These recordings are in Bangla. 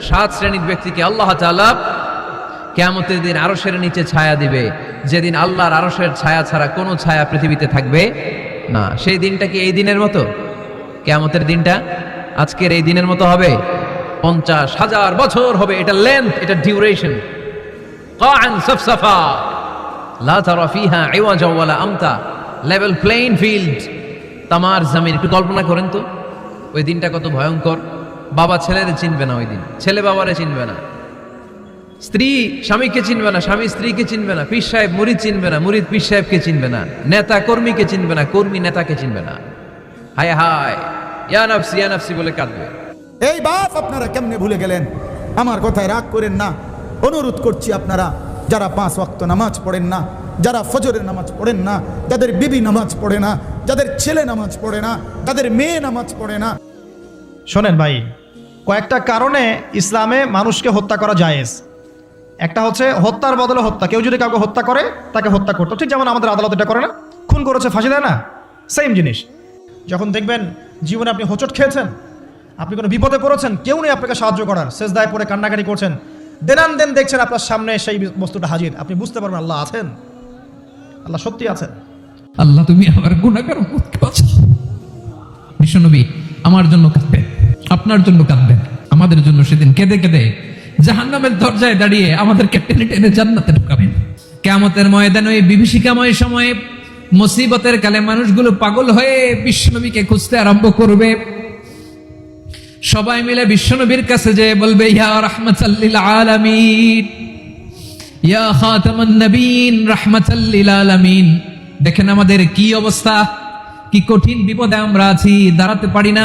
সাত শ্রেণির ব্যক্তিকে আল্লাহ তালা কেমতের দিন আরসের নিচে ছায়া দিবে। যেদিন আল্লাহর আরসের ছায়া ছাড়া কোনো ছায়া পৃথিবীতে থাকবে না। সেই দিনটা কি এই দিনের মতো? কেমতের দিনটা আজকের এই দিনের মতো হবে? পঞ্চাশ হাজার বছর হবে এটা লেন্থ এটা ডিউরেশন আমতা। লেভেল প্লেইন ফিল্ড তামার জামিন, একটু কল্পনা করেন তো। ওই দিনটা কত ভয়ঙ্কর। বাবা ছেলেরে চিনবে না ওই দিন ছেলে বাবারে চিনবে না। স্ত্রী স্বামীকে চিনবে না স্বামী স্ত্রীকে চিনবে না পীর সাহেব মুরিদ চিনবে না মুরিদ পীর সাহেবকে চিনবে না নেতা কর্মীকে চিনবে না কর্মী নেতাকে চিনবে না। হায় হায় ইয়া নাফসি বলে কাঁদবে। এই বাপ আপনারা কেমনে ভুলে গেলেন? আমার কথায় রাগ করেন না। অনুরোধ করছি আপনারা যারা পাঁচ ওয়াক্ত নামাজ পড়েন না যারা ফজরের নামাজ পড়েন না যাদের বিবি নামাজ পড়ে না যাদের ছেলে নামাজ পড়ে না তাদের মেয়ে নামাজ পড়ে না। শোনেন ভাই কয়েকটা কারণে ইসলামে মানুষকে হত্যা করা জায়েজ। একটা হচ্ছে হত্যার বদলে হত্যা। কেউ যদি কাউকে হত্যা করে, তাকে হত্যা করতো। ঠিক যেমন আমাদের আদালত এটা করে না। খুন করেছে, ফাঁসি দেয় না। সেম জিনিস। যখন দেখবেন জীবনে আপনি হোঁচট খেয়েছেন, আপনি কোনো বিপদে পড়েছেন, কেউ নেই আপনাকে সাহায্য করার। শেষ দায় পরে কান্নাকাটি করছেন। দেনান দেন দেখছেন আপনার সামনে সেই বস্তুটা হাজির। আপনি বুঝতে পারবেন আল্লাহ আছেন। আল্লাহ সত্যি আছেন। আল্লাহ তুমি আমার বাঁচাও বিশ্বনবী আমার জন্য আপনার জন্য কাঁদবেন। আমাদের জন্য সেদিন কেঁদে কেঁদে জাহান্নামের দরজায় দাঁড়িয়ে আমাদেরকে টেনে টেনে জান্নাতে ঢুকাবেন। কেয়ামতের ময়দানে ওই বিভীষিকাময় সময়ে মুসিবতের কালে মানুষগুলো পাগল হয়ে বিশ্বনবীকে খুঁজতে আরম্ভ করবে। সবাই মিলে বিশ্বনবীর কাছে যে বলবে, ইয়া রাহমাতাল্লিল আলামিন, ইয়া খাতামান নবীন, রাহমাতাল্লিল আলামিন। দেখেন আমাদের কি অবস্থা, কি কঠিন বিপদে আমরা আছি, দাঁড়াতে পারি না।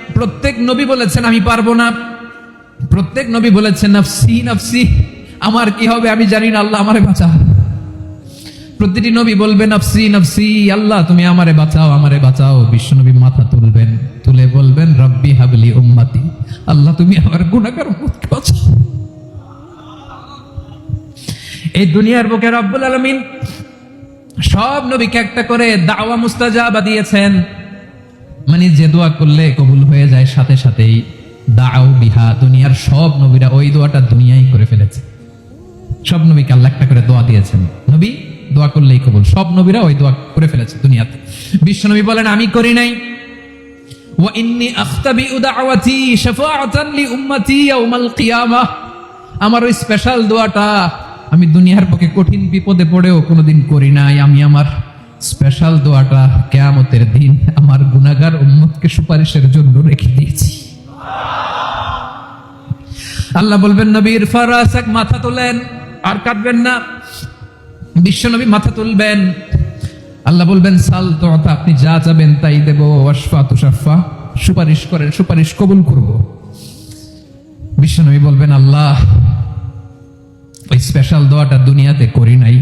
প্রত্যেক নবী বলেছেন, আমি পারব না। প্রত্যেক নবী বলেছেন, নাফসি নাফসি, আমার কি হবে আমি জানি না, আল্লাহ আমারে বাঁচাও। প্রতিটি নবী বলবে, নাফসি নাফসি, আল্লাহ, তুমি আমারে বাঁচাও আমারে বাঁচাও। বিশ্বনবী মাথা তুলবেন, তুলে বলবেন, রব্বি হাবলি উম্মাতি, আল্লাহ, তুমি আমার গুণাকার এই দুনিয়ার বুকে রব্বুল আলমিন সব নবীকে একটা করে দাওয়া মুস্তাজাবা দিয়েছেন। মানে যে দোয়া করলে কবুল হয়ে যায়, সাথে সাথেই দাও বিহা, দুনিয়ার সব নবীরা ওই দোয়াটা দুনিয়ায় করে ফেলেছে। সব নবীকে আল্লাহ একটা করে দোয়া দিয়েছেন। নবী, দোয়া করলেই কবুল। সব নবীরা ওই দোয়া করে ফেলেছে দুনিয়াতে। বিশ্ব নবী বলেন, আমি করি নাই। আমার ওই স্পেশাল দোয়াটা আমি দুনিয়ার পক্ষে কঠিন বিপদে পড়েও কোনোদিন করি নাই, আমি আমার স্পেশাল দোয়াটা কেয়ামতের দিন আমার গুনাগার উম্মতকে সুপারিশের জন্য রেখে দিয়েছি। আল্লাহ বলবেন, নবীর ফারাসাক মাথা তোলেন, আর কাটবেন না। বিশ্বনবী মাথা তুলবেন। আল্লাহ বলবেন, সাল তো আপনি যা যাবেন তাই দেব। ওয়াসফা তুষাফা সুপারিশ করেন, সুপারিশ কবুল করব। বিশ্বনবী বলবেন, আল্লাহ, ওই স্পেশাল দোয়াটা দুনিয়াতে করি নাই।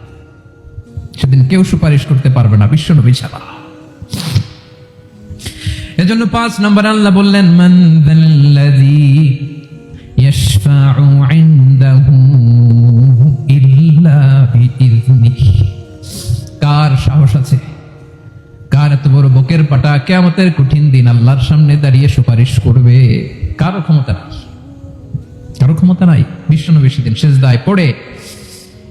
সেদিন কেউ সুপারিশ করতে পারবে না, বিশ্বনবী ছাড়া। এজন্য পাঁচ নম্বর আল্লাহ বললেন, মান ইয়াশফাউ ইনদাহু ইল্লা কার সাহস আছে? কার এত বড় বকের পাটা? কেয়ামতের কঠিন দিন আল্লাহর সামনে দাঁড়িয়ে সুপারিশ করবে। কারও ক্ষমতা নাই। কারও ক্ষমতা নাই। বিশ্বনবী সেদিন শেষ দায় পড়ে